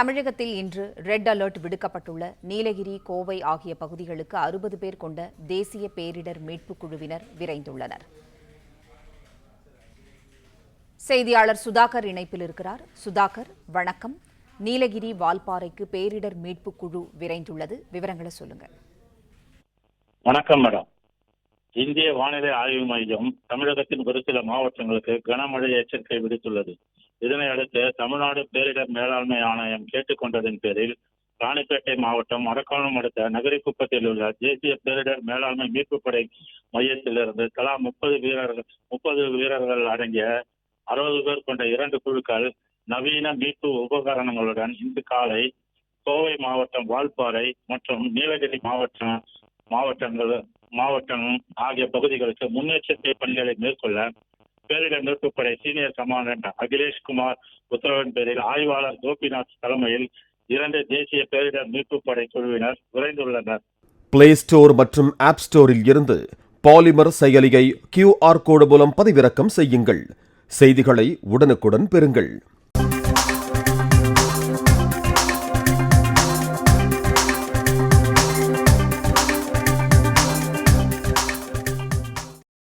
தமிழகத்தில் இன்று red alert விடுக்கப்பட்டுள்ள நீலகிரி கோவை ஆகிய பகுதிகளுக்கு அறுபது பேர் கொண்ட தேசிய பேரிடர் மீட்புக் குழுவினர் விரைந்துள்ளனர். செய்தியாளர் சுதாகர் இணைப்பில் இருக்கிறார். சுதாகர் வணக்கம். நீலகிரி வால்பாறைக்கு பேரிடர் மீட்புக் குழு விரைந்துள்ளது. விவரங்களை சொல்லுங்க வணக்கம் மேடம். இந்திய வானிலை ஆய்வு மையம் தமிழகத்தின் ஒரு சில மாவட்டங்களுக்கு கனமழை எச்சரிக்கை விடுத்துள்ளது. இதனை அடுத்து தமிழ்நாடு பேரிடர் மேலாண்மை ஆணையம் கேட்டுக்கொண்டதன் பேரில் ராணிப்பேட்டை மாவட்டம் அரக்காணம் அடுத்த நகரிக்குப்பத்தில் உள்ள தேசிய பேரிடர் மேலாண்மை மீட்பு படை மையத்திலிருந்து தலா முப்பது வீரர்கள் முப்பது வீரர்கள் அடங்கிய அறுபது பேர் கொண்ட இரண்டு குழுக்கள் நவீன மீட்பு உபகரணங்களுடன் இன்று காலை கோவை மாவட்டம் வால்பாறை மற்றும் நீலகிரி மாவட்டம் மாவட்டங்கள் மாவட்டம் ஆகிய பகுதிகளுக்கு முன்னெச்சரிக்கை பணிகளை மேற்கொள்ள பேரிடர் மீட்புப் படை சீனியர் கமாண்டன்ட் அகிலேஷ் குமார் உத்தரவின் பேரில் ஆய்வாளர் கோபிநாத் தலைமையில் இரண்டு தேசிய பேரிடர் மீட்புப் படை குழுவினர் விரைந்துள்ளனர். பிளே ஸ்டோர் மற்றும் ஆப் ஸ்டோரில் இருந்து பாலிமர் செயலியை கியூஆர் கோடு மூலம் பதிவிறக்கம் செய்யுங்கள். செய்திகளை உடனுக்குடன் பெறுங்கள்.